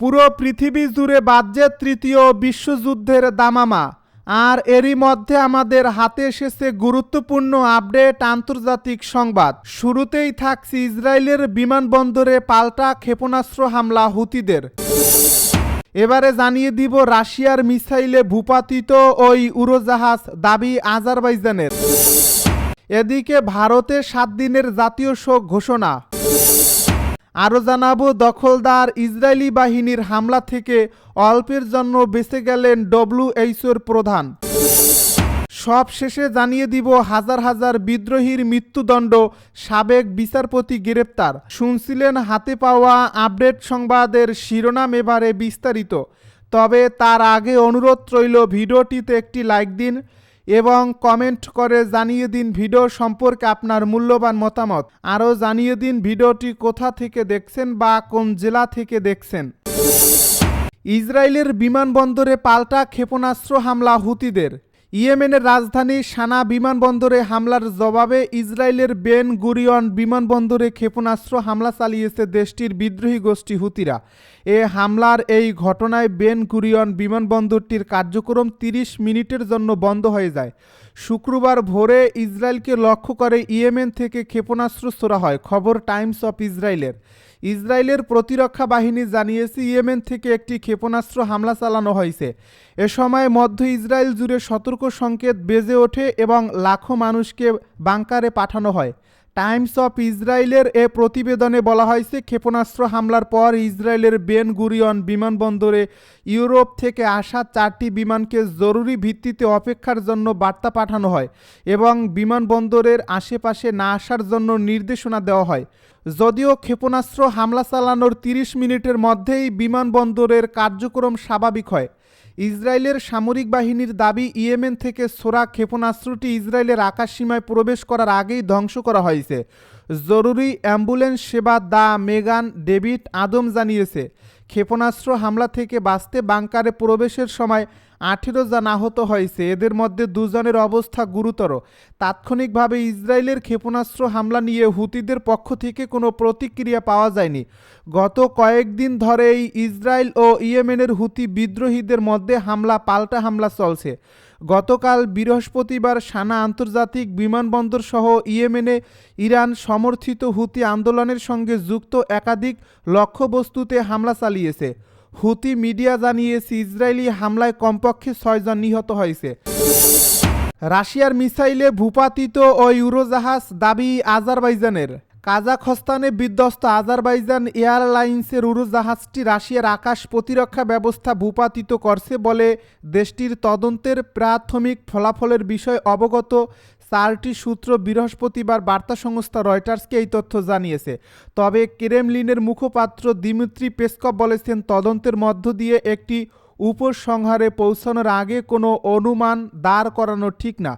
পুরো পৃথিবী জুড়ে বাজছে তৃতীয় বিশ্বযুদ্ধের দামামা। আর এরই মধ্যে আমাদের হাতে এসেছে গুরুত্বপূর্ণ আপডেট আন্তর্জাতিক সংবাদ। শুরুতেই থাকছে ইসরায়েলের বিমানবন্দরে পাল্টা ক্ষেপণাস্ত্র হামলা হুতিদের। এবারে জানিয়ে দিব রাশিয়ার মিসাইলে ভূপাতিত ওই উড়োজাহাজ দাবি আজারবাইজানের। এদিকে ভারতে সাত দিনের জাতীয় শোক ঘোষণা। আরও জানাব, দখলদার ইসরায়েলি বাহিনীর হামলা থেকে অল্পের জন্য বেঁচে গেলেন ডব্লিউএইচওর প্রধান। সব শেষে জানিয়ে দিব, হাজার হাজার বিদ্রোহীর মৃত্যুদণ্ড, সাবেক বিচারপতি গ্রেপ্তার। শুনছিলেন, হাতে পাওয়া আপডেট সংবাদের শিরোনাম এবারে বিস্তারিত। তবে তার আগে অনুরোধ রইল, ভিডিওটিতে একটি লাইক দিন। এবং কমেন্ট করে জানিয়ে দিন ভিডিও সম্পর্কে আপনার মূল্যবান মতামত। আরও জানিয়ে দিন ভিডিওটি কোথা থেকে দেখছেন বা কোন জেলা থেকে দেখছেন। ইসরায়েলের বিমানবন্দরে পাল্টা ক্ষেপণাস্ত্র হামলা হুতিদের। ইয়েমেনের রাজধানী সানা বিমানবন্দরে হামলার জবাবে ইসরায়েলের বেন গুরিয়ন বিমানবন্দরে ক্ষেপণাস্ত্র হামলা চালিয়েছে দেশটির বিদ্রোহী গোষ্ঠী হুতিরা। এ হামলার এই ঘটনায় বেন গুরিয়ন বিমানবন্দরটির কার্যক্রম তিরিশ মিনিটের জন্য বন্ধ হয়ে যায়। শুক্রবার ভোরে ইসরায়েলকে লক্ষ্য করে ইয়েমেন থেকে ক্ষেপণাস্ত্র ছোড়া হয়। খবর টাইমস অফ ইসরায়েলের। ইসরায়েলের প্রতিরক্ষা বাহিনী জানিয়েছে ইয়েমেন থেকে একটি ক্ষেপণাস্ত্র হামলা চালানো হয়েছে। এ সময় মধ্য ইসরায়েল জুড়ে সতর্ক সংকেত বেজে ওঠে এবং লাখো মানুষকে বাংকারে পাঠানো হয়। টাইমস অফ ইসরায়েলের এ প্রতিবেদনে বলা হয়েছে, ক্ষেপণাস্ত্র হামলার পর ইসরায়েলের বেন গুরিয়ন বিমানবন্দরে ইউরোপ থেকে আসা চারটি বিমানকে জরুরি ভিত্তিতে অপেক্ষার জন্য বার্তা পাঠানো হয় এবং বিমানবন্দরের আশেপাশে না আসার জন্য নির্দেশনা দেওয়া হয়। যদিও ক্ষেপণাস্ত্র হামলা চালানোর তিরিশ মিনিটের মধ্যেই বিমানবন্দরের কার্যক্রম স্বাভাবিক হয়। ইসরায়েলের সামরিক বাহিনীর দাবি, ইয়েমেন থেকে সোরা ক্ষেপণাস্ত্রটি ইসরায়েলের আকাশসীমায় প্রবেশ করার আগেই ধ্বংস করা হয়েছে। জরুরি অ্যাম্বুলেন্স সেবা দা মেগান ডেভিড আদম জানিয়েছে। ক্ষেপণাস্ত্র হামলা থেকে বাঁচতে বাংকারে প্রবেশের সময় আঠেরো জন আহত হয়েছে। এদের মধ্যে দুজনের অবস্থা গুরুতর। তাৎক্ষণিকভাবে ইসরায়েলের ক্ষেপণাস্ত্র হামলা নিয়ে হুতিদের পক্ষ থেকে কোনো প্রতিক্রিয়া পাওয়া যায়নি। গত কয়েকদিন ধরেই ইসরায়েল ও ইয়েমেনের হুতি বিদ্রোহীদের মধ্যে হামলা, পাল্টা হামলা চলছে। গতকাল বৃহস্পতিবার সানা আন্তর্জাতিক বিমানবন্দর সহ ইয়েমেনে ইরান সমর্থিত হুতি আন্দোলনের সঙ্গে যুক্ত একাধিক লক্ষ্যবস্তুতে হামলা চালিয়েছে। হুতি মিডিয়া জানিয়েছে, ইসরায়েলি হামলায় কমপক্ষে ছয়জন নিহত হয়েছে। রাশিয়ার মিসাইলে ভূপাতিত ও ইউরোজাহাজ দাবি আজারবাইজানের। কাজাখস্তানে বিধ্বস্ত আজারবাইজান এয়ারলাইন্সের উড়োজাহাজটি রাশিয়ার আকাশ প্রতিরক্ষা ব্যবস্থা ভূপাতিত করছে বলে দেশটির তদন্তের প্রাথমিক ফলাফলের বিষয়ে অবগত চারটি সূত্র বৃহস্পতিবার বার্তা সংস্থা রয়টার্সকে এই তথ্য জানিয়েছে। তবে ক্রেমলিনের মুখপাত্র দিমিত্রি পেসকপ বলেছেন, তদন্তের মধ্য দিয়ে একটি উপসংহারে পৌঁছানোর আগে কোনো অনুমান দাঁড় করানো ঠিক না।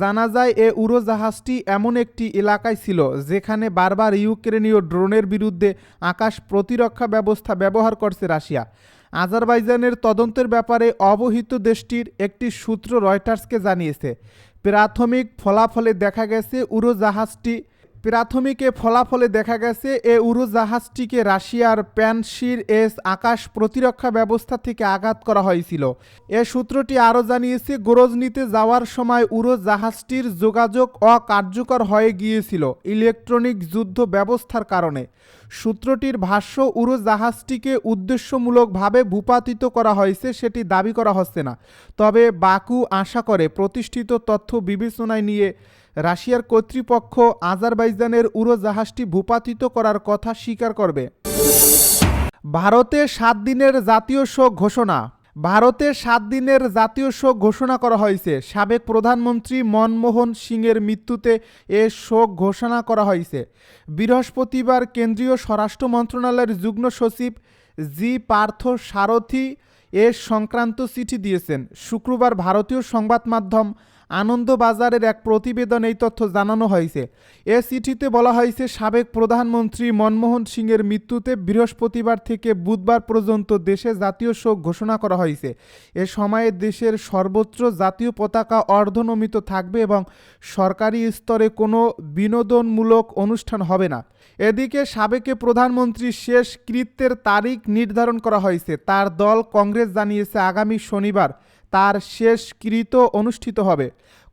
জানা যায় এ উড়োজাহাজটি এমন একটি এলাকায় ছিল যেখানে বারবার ইউক্রেনীয় ড্রোনের বিরুদ্ধে আকাশ প্রতিরক্ষা ব্যবস্থা ব্যবহার করছে রাশিয়া। আজারবাইজানের তদন্তের ব্যাপারে অবহিত দেশটির একটি সূত্র রয়টার্সকে জানিয়েছে। প্রাথমিক ফলাফলে দেখা গেছে, উড়োজাহাজটি প্রাথমিকে ফলাফলে দেখা গেছে, এ উড়োজাহাজটিকে রাশিয়ার প্যানশির এস আকাশ প্রতিরক্ষা ব্যবস্থা থেকে আঘাত করা হয়েছিল। এ সূত্রটি আরও জানিয়েছে, গোরজনিতে যাওয়ার সময় উড়োজাহাজটির যোগাযোগ অকার্যকর হয়ে গিয়েছিল ইলেকট্রনিক যুদ্ধ ব্যবস্থার কারণে। সূত্রটির ভাষ্য, উড়োজাহাজটিকে উদ্দেশ্যমূলকভাবে ভূপাতিত করা হয়েছে সেটি দাবি করা হচ্ছে না। তবে বাকু আশা করে, প্রতিষ্ঠিত তথ্য বিবেচনায় নিয়ে রাশিয়ার কর্তৃপক্ষ আজারবাইজানের উড়োজাহাজটি ভূপাতিত করার কথা স্বীকার করবে। ভারতে সাত দিনের জাতীয় শোক ঘোষণা। ভারতে সাত দিনের জাতীয় শোক ঘোষণা করা হয়েছে। সাবেক প্রধানমন্ত্রী মনমোহন সিংয়ের মৃত্যুতে এ শোক ঘোষণা করা হয়েছে। বৃহস্পতিবার কেন্দ্রীয় স্বরাষ্ট্র মন্ত্রণালয়ের যুগ্ম সচিব জি পার্থ সারথি এ সংক্রান্ত চিঠি দিয়েছেন। শুক্রবার ভারতীয় সংবাদ মাধ্যম আনন্দবাজারের এক প্রতিবেদন এই তথ্য জানানো হয়েছে। এ চিঠিতে বলা হয়েছে, সাবেক প্রধানমন্ত্রী মনমোহন সিংয়ের মৃত্যুতে বৃহস্পতিবার থেকে বুধবার পর্যন্ত দেশে জাতীয় শোক ঘোষণা করা হয়েছে। এ সময়ে দেশের সর্বোচ্চ জাতীয় পতাকা অর্ধনমিত থাকবে এবং সরকারি স্তরে কোনো বিনোদনমূলক অনুষ্ঠান হবে না। এদিকে সাবেকে প্রধানমন্ত্রী শেষ কৃত্যের তারিখ নির্ধারণ করা হয়েছে। তার দল কংগ্রেস জানিয়েছে, আগামী শনিবার তার শেষকৃত অনুষ্ঠিত হবে।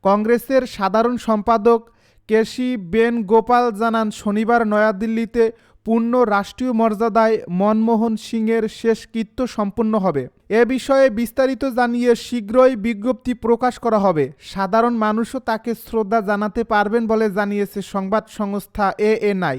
কংগ্রেসের সাধারণ সম্পাদক কেশি বেন গোপাল জানান, শনিবার নয়াদিল্লিতে পূর্ণ রাষ্ট্রীয় মর্যাদায় মনমোহন সিংয়ের শেষকৃত্য সম্পন্ন হবে। এ বিষয়ে বিস্তারিত জানিয়ে শীঘ্রই বিজ্ঞপ্তি প্রকাশ করা হবে। সাধারণ মানুষও তাকে শ্রদ্ধা জানাতে পারবেন বলে জানিয়েছে সংবাদ সংস্থা এএনআই।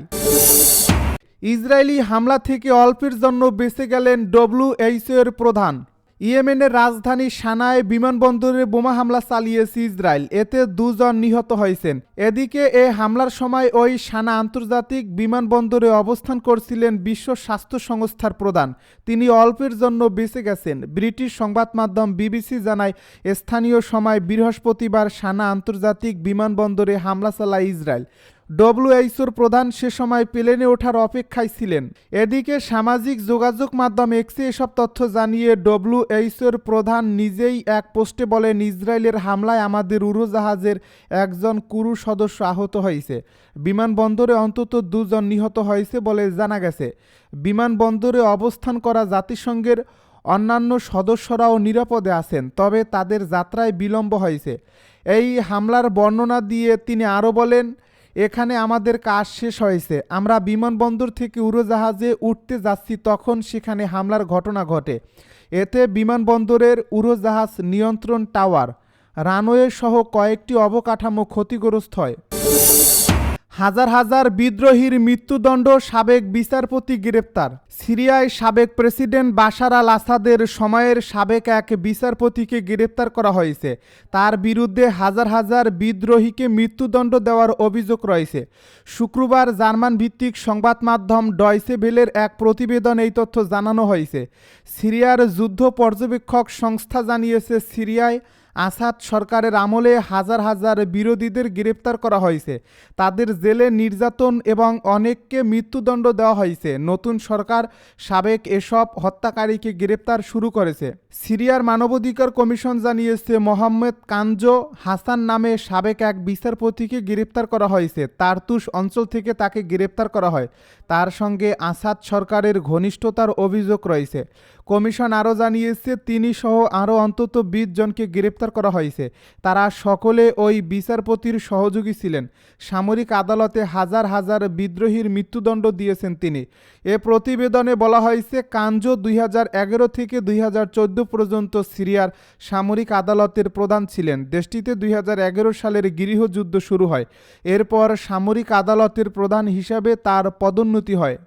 ইসরায়েলি হামলা থেকে অল্পের জন্য বেঁচে গেলেন ডব্লিউএইচও এর প্রধান। ইয়েমেনের রাজধানী সানায় বিমানবন্দরে বোমা হামলা চালিয়েছে ইসরায়েল। এতে দুজন নিহত হয়েছেন। এদিকে এ হামলার সময় ওই সানা আন্তর্জাতিক বিমানবন্দরে অবস্থান করছিলেন বিশ্ব স্বাস্থ্য সংস্থার প্রধান। তিনি অল্পের জন্য বেঁচে গেছেন। ব্রিটিশ সংবাদ মাধ্যম বিবিসি জানায়, স্থানীয় সময় বৃহস্পতিবার সানা আন্তর্জাতিক বিমানবন্দরে হামলা চালায় ইসরায়েল। ডব্লিউএইচওর প্রধান সে সময় প্লেনে ওঠার অপেক্ষায় ছিলেন। এদিকে সামাজিক যোগাযোগ মাধ্যম এক্সে এসব তথ্য জানিয়ে ডব্লিউএইচওর প্রধান নিজেই এক পোস্টে বলেন, ইসরায়েলের হামলায় আমাদের উড়োজাহাজের একজন কুরু সদস্য আহত হয়েছে। বিমানবন্দরে অন্তত দুজন নিহত হয়েছে বলে জানা গেছে। বিমানবন্দরে অবস্থান করা জাতিসংঘের অন্যান্য সদস্যরাও নিরাপদে আছেন, তবে তাদের যাত্রায় বিলম্ব হয়েছে। এই হামলার বর্ণনা দিয়ে তিনি আরও বলেন এখানে আমাদের কাজ শেষ হয়েছে। আমরা বিমানবন্দর থেকে উড়োজাহাজে উঠতে যাচ্ছি, তখন সেখানে হামলার ঘটনা ঘটে। এতে বিমানবন্দরের উড়োজাহাজ নিয়ন্ত্রণ টাওয়ার, রানওয়ে সহ কয়েকটি অবকাঠামো ক্ষতিগ্রস্ত হয়। হাজার হাজার বিদ্রোহীর মৃত্যুদণ্ড সাবেক বিচারপতি গ্রেপ্তার। সিরিয়ায় সাবেক প্রেসিডেন্ট বাশার আল আসাদের সময়ের সাবেক এক বিচারপতিকে গ্রেপ্তার করা হয়েছে। তার বিরুদ্ধে হাজার হাজার বিদ্রোহীকে মৃত্যুদণ্ড দেওয়ার অভিযোগ রয়েছে। শুক্রবার জার্মান ভিত্তিক সংবাদ মাধ্যম ডয়সে ভেলের এক প্রতিবেদন এই তথ্য জানানো হয়েছে। সিরিয়ার যুদ্ধ পর্যবেক্ষক সংস্থা জানিয়েছে, সিরিয়ায় আসাদ সরকারের আমলে হাজার হাজার বিরোধীদের গ্রেপ্তার করা হয়েছে। তাদের জেলে নির্যাতন এবং অনেককে মৃত্যুদণ্ড দেওয়া হয়েছে। নতুন সরকার সাবেক এসব হত্যাকারীকে গ্রেপ্তার শুরু করেছে। সিরিয়ার মানবাধিকার কমিশন জানিয়েছে, মোহাম্মদ কানজো হাসান নামে সাবেক এক বিচারপতিকে গ্রেপ্তার করা হয়েছে। তারতুস অঞ্চল থেকে তাকে গ্রেপ্তার করা হয়। তার সঙ্গে আসাদ সরকারের ঘনিষ্ঠতার অভিযোগ রয়েছে। কমিশন আরও জানিয়েছে তিনি সহ আরও অন্তত বিশ জনকে গ্রেপ্তার করা হয়েছে। তারা সকলে ওই বিচারপতির সহযোগী ছিলেন। সামরিক আদালতে হাজার হাজার বিদ্রোহীর মৃত্যুদণ্ড দিয়েছেন তিনি। এ প্রতিবেদনে বলা হয়েছে কাঞ্জো দুই হাজার এগারো থেকে দুই হাজার চোদ্দ পর্যন্ত সিরিয়ার সামরিক আদালতের প্রধান ছিলেন। দেশটিতে দুই হাজার এগারো সালের গৃহযুদ্ধ শুরু হয়। এরপর সামরিক আদালতের প্রধান হিসাবে তার পদোন্নতি হয়।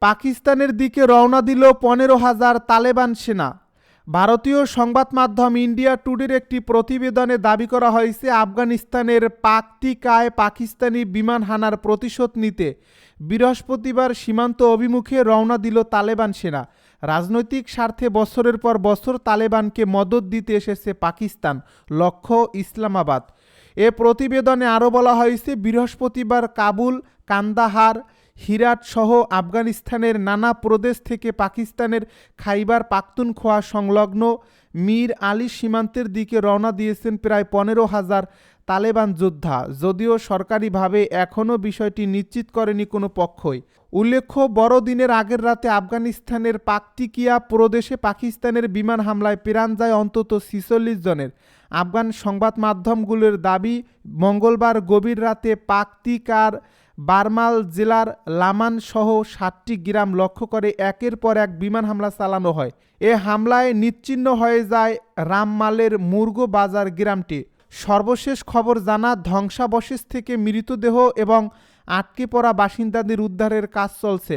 পাকিস্তানের দিকে রওনা দিল পনেরো হাজার তালেবান সেনা। ভারতীয় সংবাদ মাধ্যম ইন্ডিয়া টুডের একটি প্রতিবেদনে দাবি করা হয়েছে, আফগানিস্তানের পাকতিকায় পাকিস্তানি বিমান হানার প্রতিশোধ নিতে বৃহস্পতিবার সীমান্ত অভিমুখে রওনা দিল তালেবান সেনা। রাজনৈতিক স্বার্থে বছরের পর বছর তালেবানকে মদত দিতে এসেছে পাকিস্তান, লক্ষ্য ইসলামাবাদ। এ প্রতিবেদনে আরও বলা হয়েছে, বৃহস্পতিবার কাবুল, কান্দাহার হিরাট সহ আফগানিস্তানের নানা প্রদেশ থেকে পাকিস্তানের খাইবার পাখতুনখোয়া সংলগ্ন মীর আলী সীমান্তের দিকে রওনা দিয়েছেন প্রায় পনেরো হাজার তালেবান যোদ্ধা। যদিও সরকারিভাবে এখনও বিষয়টি নিশ্চিত করেনি কোনো পক্ষই। উল্লেখ্য বড়দিনের আগের রাতে আফগানিস্তানের পাকতিকিয়া প্রদেশে পাকিস্তানের বিমান হামলায় প্রাণ যায় অন্তত ছিচল্লিশ জনের। আফগান সংবাদ মাধ্যমগুলোর দাবি, মঙ্গলবার গভীর রাতে পাকতিকার বারমাল জেলার লামান সহ সাতটি গ্রাম লক্ষ্য করে একের পর এক বিমান হামলা চালানো হয়। এ হামলায় নিচ্ছিন্ন হয়ে যায় রামমালের মুরগ বাজার গ্রামটি। সর্বশেষ খবর জানা ধ্বংসাবশেষ থেকে মৃতদেহ এবং আটকে পড়া বাসিন্দাদের উদ্ধারের কাজ চলছে।